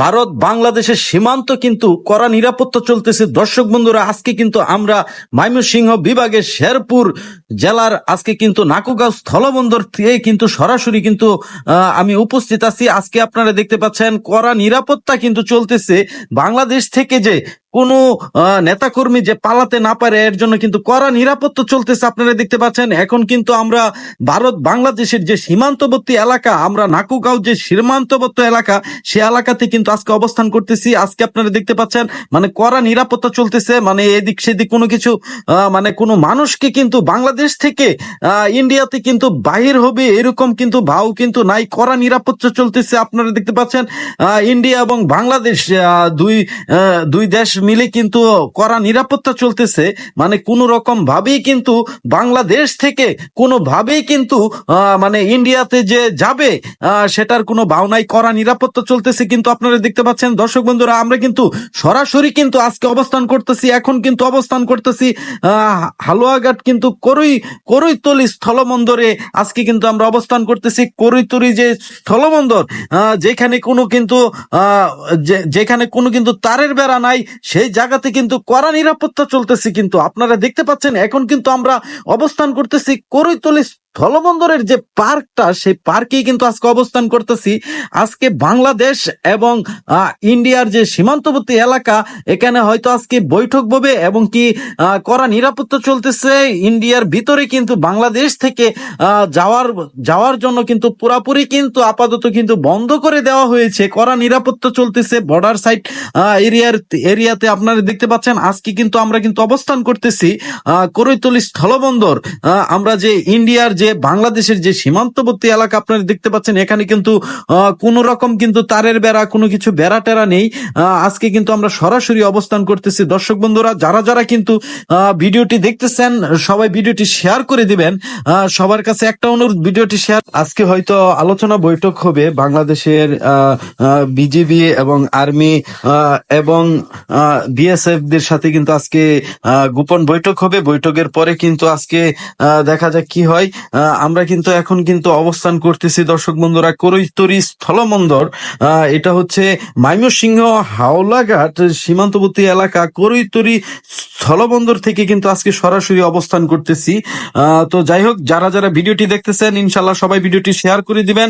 ভারত বাংলাদেশের সীমান্ত কিন্তু কড়া নিরাপত্তা চলতেছে। দর্শক বন্ধুরা, আজকে কিন্তু আমরা ময়মনসিংহ বিভাগের শেরপুর জেলার আজকে কিন্তু নাকুগাঁও স্থলবন্দর থেকে কিন্তু সরাসরি কিন্তু আমি উপস্থিত আছি। আজকে আপনারা দেখতে পাচ্ছেন কড়া নিরাপত্তা কিন্তু চলতেছে। বাংলাদেশ থেকে যে কোনো নেতাকর্মী যে পালাতে না পারে, এর জন্য কিন্তু কড়া নিরাপত্তা চলতেছে আপনারা দেখতে পাচ্ছেন। এখন কিন্তু আমরা ভারত, বাংলাদেশের যে সীমান্তবর্তী এলাকা, আমরা নাকুগাঁও যে সীমান্তবর্তী এলাকা, সে এলাকাতে কিন্তু আজকে অবস্থান করতেছি। আজকে আপনারা দেখতে পাচ্ছেন মানে কড়া নিরাপত্তা চলতেছে মানে এদিক সেদিক কোনো কিছু মানে কোনো মানুষকে কিন্তু বাংলাদেশ থেকে ইন্ডিয়াতে কিন্তু বাহির হবে, এরকম কিন্তু ভাও কিন্তু নাই। কড়া নিরাপত্তা চলতেছে, আপনারা দেখতে পাচ্ছেন ইন্ডিয়া এবং বাংলাদেশ দুই দুই দেশ মিলে কিন্তু কড়া নিরাপত্তা চলতেছে। মানে কোনো রকম ভাবেই কিন্তু বাংলাদেশ থেকে কোনো ভাবেই কিন্তু মানে ইন্ডিয়াতে যে যাবে সেটার কোনো ভাবনাই করা নিরাপত্তা চলতেছে কিন্তু আপনারা দেখতে পাচ্ছেন। দর্শক বন্ধুরা, আমরা কিন্তু সরাসরি কিন্তু আজকে অবস্থান করতেছি, এখন কিন্তু অবস্থান করতেছি হালুয়াঘাট কিন্তু করই, করইতলি স্থলবন্দরে আজকে কিন্তু আমরা অবস্থান করতেছি করইতলি যে স্থলবন্দর যেখানে কোনো কিন্তু যেখানে কোনো কিন্তু তারের বেড়া নাই সেই জায়গাতে কিন্তু কড়া নিরাপত্তা চলতেছে কিন্তু। আপনারা দেখতে পাচ্ছেন, এখন কিন্তু আমরা অবস্থান করতেছি করইতলি স্থলবন্দরের যে পার্কটা, সেই পার্কেই কিন্তু আজকে অবস্থান করতেছি। আজকে বাংলাদেশ এবং ইন্ডিয়ার যে সীমান্তবর্তী এলাকা, এখানে হয়তো আজকে বৈঠক হবে এবং কি কড়া নিরাপত্তা চলতেছে। ইন্ডিয়ার ভিতরে কিন্তু বাংলাদেশ থেকে যাওয়ার যাওয়ার জন্য কিন্তু পুরাপুরি কিন্তু আপাতত কিন্তু বন্ধ করে দেওয়া হয়েছে। কড়া নিরাপত্তা চলতেছে বর্ডার সাইড এরিয়ার, এরিয়াতে আপনারা দেখতে পাচ্ছেন, আজকে কিন্তু আমরা কিন্তু অবস্থান করতেছি করৈতলি স্থলবন্দর আমরা যে ইন্ডিয়ার যে বাংলাদেশের যে সীমান্তবর্তী এলাকা আপনারা দেখতে পাচ্ছেন, এখানে কিন্তু কোনো রকম কিন্তু তারের বেড়া, কোনো কিছু বেড়া টেরা নেই। আজকে কিন্তু আমরা সরাসরি অবস্থান করতেছি। দর্শক বন্ধুরা, যারা যারা কিন্তু ভিডিওটি দেখতেছেন, সবাই ভিডিওটি শেয়ার করে দিবেন। সবার কাছে একটা অনুরোধ, ভিডিওটি শেয়ার। আজকে হয়তো আলোচনা বৈঠক হবে বাংলাদেশের বিজিবি এবং আর্মি এবং বিএসএফ দের সাথে কিন্তু আজকে গোপন বৈঠক হবে। বৈঠকের পরে কিন্তু আজকে দেখা যাক কি হয়। আমরা কিন্তু এখন কিন্তু অবস্থান করতেছি, দর্শক বন্ধুরা, করৈতরি স্থলবন্দর এটা হচ্ছে ময়মনসিংহ হাওলাঘাট সীমান্তবর্তী এলাকা, করৈতরি স্থলবন্দর থেকে কিন্তু আজকে সরাসরি অবস্থান করতেছি। তো যাই হোক, যারা যারা ভিডিওটি দেখতেছেন ইনশাল্লাহ সবাই ভিডিওটি শেয়ার করে দিবেন।